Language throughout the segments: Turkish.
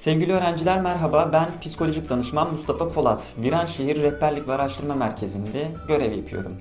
Sevgili öğrenciler merhaba, ben psikolojik danışman Mustafa Polat. Viranşehir Rehberlik ve Araştırma Merkezi'nde görev yapıyorum.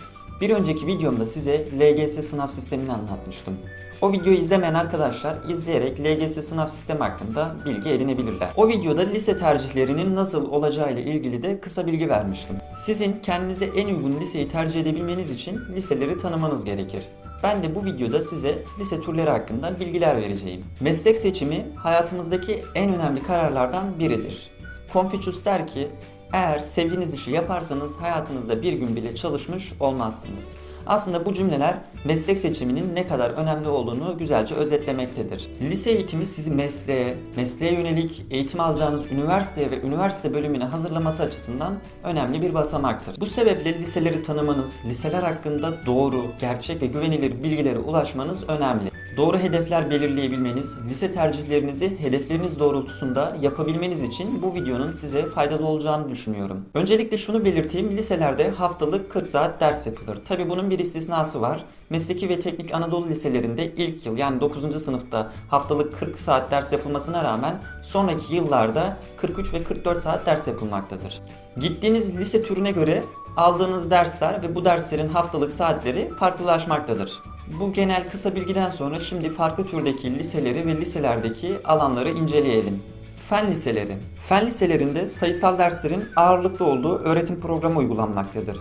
Bir önceki videomda size LGS sınav sistemini anlatmıştım. O videoyu izlemeyen arkadaşlar izleyerek LGS sınav sistemi hakkında bilgi edinebilirler. O videoda lise tercihlerinin nasıl olacağı ile ilgili de kısa bilgi vermiştim. Sizin kendinize en uygun liseyi tercih edebilmeniz için liseleri tanımanız gerekir. Ben de bu videoda size lise türleri hakkında bilgiler vereceğim. Meslek seçimi hayatımızdaki en önemli kararlardan biridir. Confucius der ki, eğer sevdiğiniz işi yaparsanız hayatınızda bir gün bile çalışmış olmazsınız. Aslında bu cümleler meslek seçiminin ne kadar önemli olduğunu güzelce özetlemektedir. Lise eğitimi sizi mesleğe, mesleğe yönelik eğitim alacağınız üniversiteye ve üniversite bölümüne hazırlaması açısından önemli bir basamaktır. Bu sebeple liseleri tanımanız, liseler hakkında doğru, gerçek ve güvenilir bilgilere ulaşmanız önemli. Doğru hedefler belirleyebilmeniz, lise tercihlerinizi hedefleriniz doğrultusunda yapabilmeniz için bu videonun size faydalı olacağını düşünüyorum. Öncelikle şunu belirteyim, liselerde haftalık 40 saat ders yapılır. Tabi bunun bir istisnası var. Mesleki ve Teknik Anadolu liselerinde ilk yıl yani 9. sınıfta haftalık 40 saat ders yapılmasına rağmen sonraki yıllarda 43 ve 44 saat ders yapılmaktadır. Gittiğiniz lise türüne göre aldığınız dersler ve bu derslerin haftalık saatleri farklılaşmaktadır. Bu genel kısa bilgiden sonra şimdi farklı türdeki liseleri ve liselerdeki alanları inceleyelim. Fen liseleri. Fen liselerinde sayısal derslerin ağırlıklı olduğu öğretim programı uygulanmaktadır.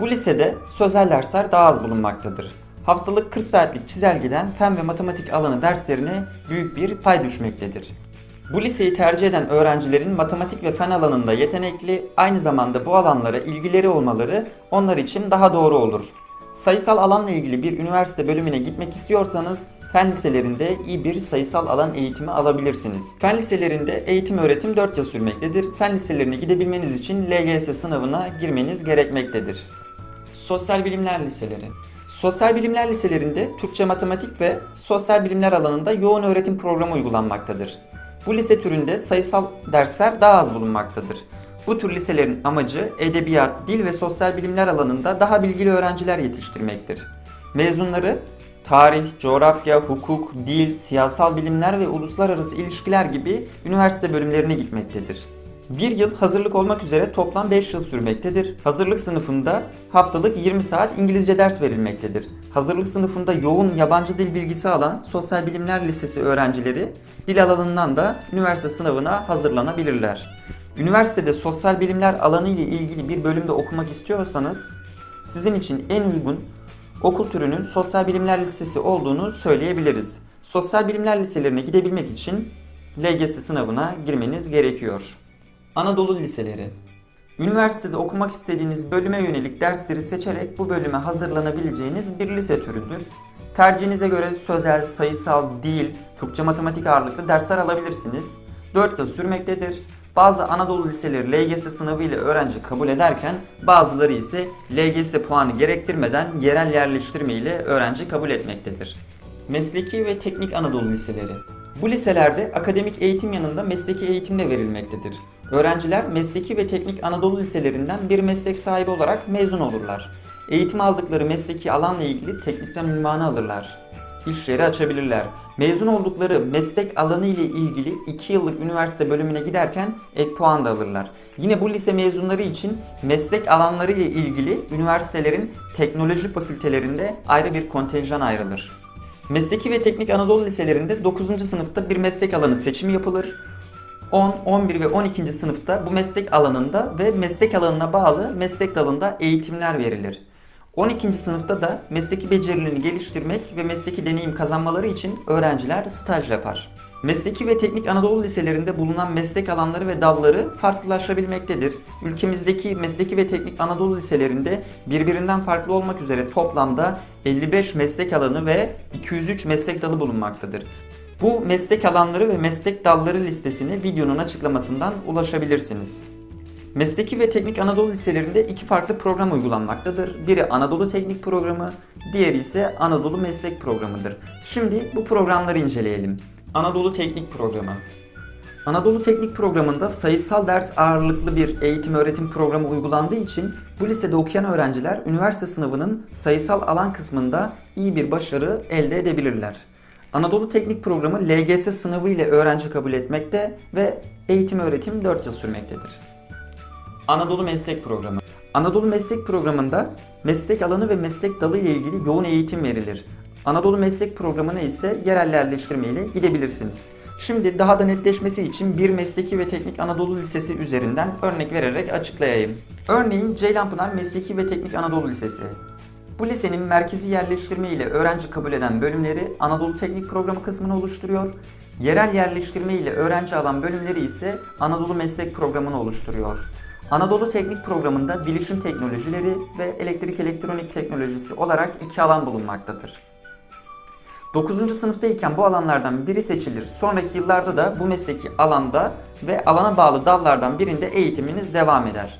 Bu lisede sözel dersler daha az bulunmaktadır. Haftalık 40 saatlik çizelgeden fen ve matematik alanı derslerine büyük bir pay düşmektedir. Bu liseyi tercih eden öğrencilerin matematik ve fen alanında yetenekli, aynı zamanda bu alanlara ilgileri olmaları onlar için daha doğru olur. Sayısal alanla ilgili bir üniversite bölümüne gitmek istiyorsanız fen liselerinde iyi bir sayısal alan eğitimi alabilirsiniz. Fen liselerinde eğitim öğretim 4 yıl sürmektedir. Fen liselerine gidebilmeniz için LGS sınavına girmeniz gerekmektedir. Sosyal bilimler liseleri. Sosyal bilimler liselerinde Türkçe matematik ve sosyal bilimler alanında yoğun öğretim programı uygulanmaktadır. Bu lise türünde sayısal dersler daha az bulunmaktadır. Bu tür liselerin amacı edebiyat, dil ve sosyal bilimler alanında daha bilgili öğrenciler yetiştirmektir. Mezunları tarih, coğrafya, hukuk, dil, siyasal bilimler ve uluslararası ilişkiler gibi üniversite bölümlerine gitmektedir. Bir yıl hazırlık olmak üzere toplam 5 yıl sürmektedir. Hazırlık sınıfında haftalık 20 saat İngilizce ders verilmektedir. Hazırlık sınıfında yoğun yabancı dil bilgisi alan Sosyal Bilimler Lisesi öğrencileri dil alanından da üniversite sınavına hazırlanabilirler. Üniversitede sosyal bilimler alanı ile ilgili bir bölümde okumak istiyorsanız sizin için en uygun okul türünün sosyal bilimler lisesi olduğunu söyleyebiliriz. Sosyal bilimler liselerine gidebilmek için LGS sınavına girmeniz gerekiyor. Anadolu liseleri Üniversitede okumak istediğiniz bölüme yönelik dersleri seçerek bu bölüme hazırlanabileceğiniz bir lise türüdür. Tercihinize göre sözel, sayısal, dil, Türkçe matematik ağırlıklı dersler alabilirsiniz. 4 yıl sürmektedir. Bazı Anadolu liseleri LGS sınavı ile öğrenci kabul ederken bazıları ise LGS puanı gerektirmeden yerel yerleştirme ile öğrenci kabul etmektedir. Mesleki ve Teknik Anadolu Liseleri Bu liselerde akademik eğitim yanında mesleki eğitim de verilmektedir. Öğrenciler mesleki ve teknik Anadolu liselerinden bir meslek sahibi olarak mezun olurlar. Eğitim aldıkları mesleki alanla ilgili teknisyen ünvanı alırlar iş yeri açabilirler. Mezun oldukları meslek alanı ile ilgili 2 yıllık üniversite bölümüne giderken ek puan da alırlar. Yine bu lise mezunları için meslek alanları ile ilgili üniversitelerin teknoloji fakültelerinde ayrı bir kontenjan ayrılır. Mesleki ve Teknik Anadolu liselerinde 9. sınıfta bir meslek alanı seçimi yapılır. 10, 11 ve 12. sınıfta bu meslek alanında ve meslek alanına bağlı meslek dalında eğitimler verilir. 12. sınıfta da mesleki becerilerini geliştirmek ve mesleki deneyim kazanmaları için öğrenciler staj yapar. Mesleki ve teknik Anadolu liselerinde bulunan meslek alanları ve dalları farklılaşabilmektedir. Ülkemizdeki mesleki ve teknik Anadolu liselerinde birbirinden farklı olmak üzere toplamda 55 meslek alanı ve 203 meslek dalı bulunmaktadır. Bu meslek alanları ve meslek dalları listesini videonun açıklamasından ulaşabilirsiniz. Mesleki ve Teknik Anadolu liselerinde iki farklı program uygulanmaktadır. Biri Anadolu Teknik Programı, diğeri ise Anadolu Meslek Programı'dır. Şimdi bu programları inceleyelim. Anadolu Teknik Programı Anadolu Teknik Programı'nda sayısal ders ağırlıklı bir eğitim öğretim programı uygulandığı için bu lisede okuyan öğrenciler üniversite sınavının sayısal alan kısmında iyi bir başarı elde edebilirler. Anadolu Teknik Programı LGS sınavı ile öğrenci kabul etmekte ve eğitim öğretim 4 yıl sürmektedir. Anadolu Meslek Programı Anadolu Meslek Programı'nda meslek alanı ve meslek dalı ile ilgili yoğun eğitim verilir. Anadolu Meslek Programı'na ise yerel yerleştirme ile gidebilirsiniz. Şimdi daha da netleşmesi için bir mesleki ve teknik Anadolu Lisesi üzerinden örnek vererek açıklayayım. Örneğin Ceylanpınar Mesleki ve Teknik Anadolu Lisesi. Bu lisenin merkezi yerleştirme ile öğrenci kabul eden bölümleri Anadolu Teknik Programı kısmını oluşturuyor. Yerel yerleştirme ile öğrenci alan bölümleri ise Anadolu Meslek Programı'nı oluşturuyor. Anadolu Teknik Programı'nda bilişim teknolojileri ve elektrik elektronik teknolojisi olarak iki alan bulunmaktadır. 9. sınıftayken bu alanlardan biri seçilir. Sonraki yıllarda da bu mesleki alanda ve alana bağlı dallardan birinde eğitiminiz devam eder.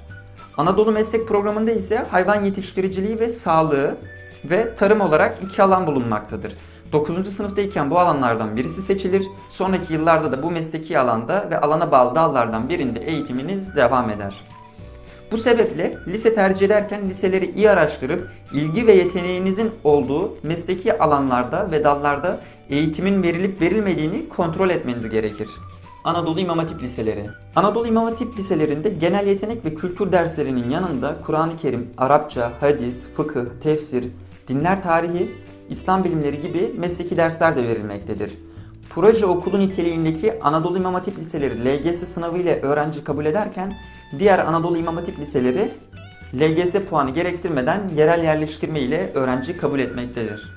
Anadolu Meslek Programı'nda ise hayvan yetiştiriciliği ve sağlığı ve tarım olarak iki alan bulunmaktadır. 9. sınıftayken bu alanlardan birisi seçilir. Sonraki yıllarda da bu mesleki alanda ve alana bağlı dallardan birinde eğitiminiz devam eder. Bu sebeple lise tercih ederken liseleri iyi araştırıp ilgi ve yeteneğinizin olduğu mesleki alanlarda ve dallarda eğitimin verilip verilmediğini kontrol etmeniz gerekir. Anadolu İmam Hatip Liseleri Anadolu İmam Hatip Liselerinde genel yetenek ve kültür derslerinin yanında Kur'an-ı Kerim, Arapça, hadis, fıkıh, tefsir, dinler tarihi, İslam bilimleri gibi mesleki dersler de verilmektedir. Proje okulu niteliğindeki Anadolu İmam Hatip Liseleri LGS sınavı ile öğrenci kabul ederken diğer Anadolu İmam Hatip Liseleri LGS puanı gerektirmeden yerel yerleştirme ile öğrenci kabul etmektedir.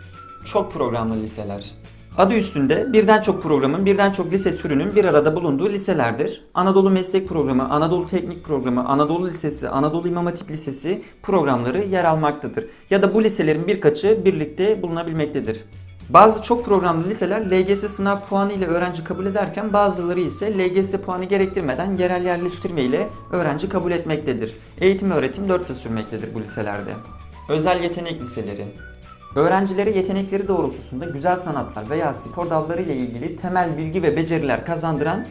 Çok programlı liseler. Adı üstünde birden çok programın, birden çok lise türünün bir arada bulunduğu liselerdir. Anadolu Meslek Programı, Anadolu Teknik Programı, Anadolu Lisesi, Anadolu İmam Hatip Lisesi programları yer almaktadır. Ya da bu liselerin birkaçı birlikte bulunabilmektedir. Bazı çok programlı liseler LGS sınav puanı ile öğrenci kabul ederken bazıları ise LGS puanı gerektirmeden yerel yerleştirme ile öğrenci kabul etmektedir. Eğitim öğretim 4 yıl sürmektedir bu liselerde. Özel yetenek liseleri Öğrencilere yetenekleri doğrultusunda güzel sanatlar veya spor dalları ile ilgili temel bilgi ve beceriler kazandıran,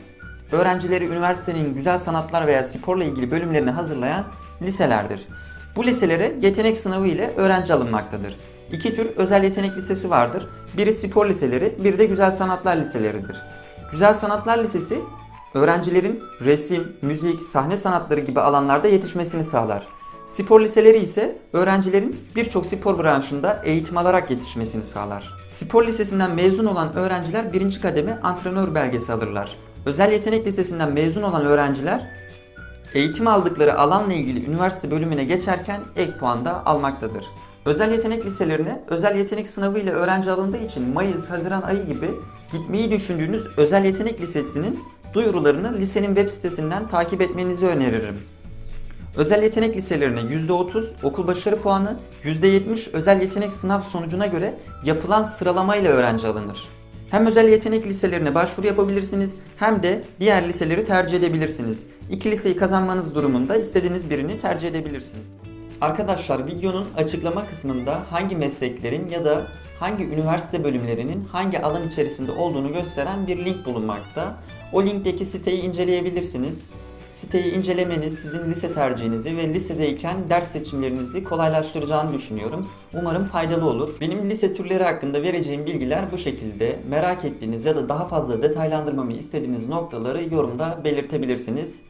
öğrencileri üniversitenin güzel sanatlar veya sporla ilgili bölümlerini hazırlayan liselerdir. Bu liselere yetenek sınavı ile öğrenci alınmaktadır. İki tür özel yetenek lisesi vardır. Biri spor liseleri, biri de güzel sanatlar liseleridir. Güzel sanatlar lisesi öğrencilerin resim, müzik, sahne sanatları gibi alanlarda yetişmesini sağlar. Spor liseleri ise öğrencilerin birçok spor branşında eğitim alarak yetişmesini sağlar. Spor lisesinden mezun olan öğrenciler birinci kademe antrenör belgesi alırlar. Özel yetenek lisesinden mezun olan öğrenciler eğitim aldıkları alanla ilgili üniversite bölümüne geçerken ek puan da almaktadır. Özel yetenek liselerine özel yetenek sınavı ile öğrenci alındığı için Mayıs, Haziran ayı gibi gitmeyi düşündüğünüz özel yetenek lisesinin duyurularını lisenin web sitesinden takip etmenizi öneririm. Özel yetenek liselerine %30 okul başarı puanı, %70 özel yetenek sınav sonucuna göre yapılan sıralamayla öğrenci alınır. Hem özel yetenek liselerine başvuru yapabilirsiniz hem de diğer liseleri tercih edebilirsiniz. İki liseyi kazanmanız durumunda istediğiniz birini tercih edebilirsiniz. Arkadaşlar videonun açıklama kısmında hangi mesleklerin ya da hangi üniversite bölümlerinin hangi alan içerisinde olduğunu gösteren bir link bulunmakta. O linkteki siteyi inceleyebilirsiniz. Siteyi incelemeniz sizin lise tercihinizi ve lisedeyken ders seçimlerinizi kolaylaştıracağını düşünüyorum. Umarım faydalı olur. Benim lise türleri hakkında vereceğim bilgiler bu şekilde. Merak ettiğiniz ya da daha fazla detaylandırmamı istediğiniz noktaları yorumda belirtebilirsiniz.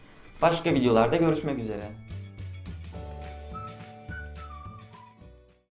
Başka videolarda görüşmek üzere.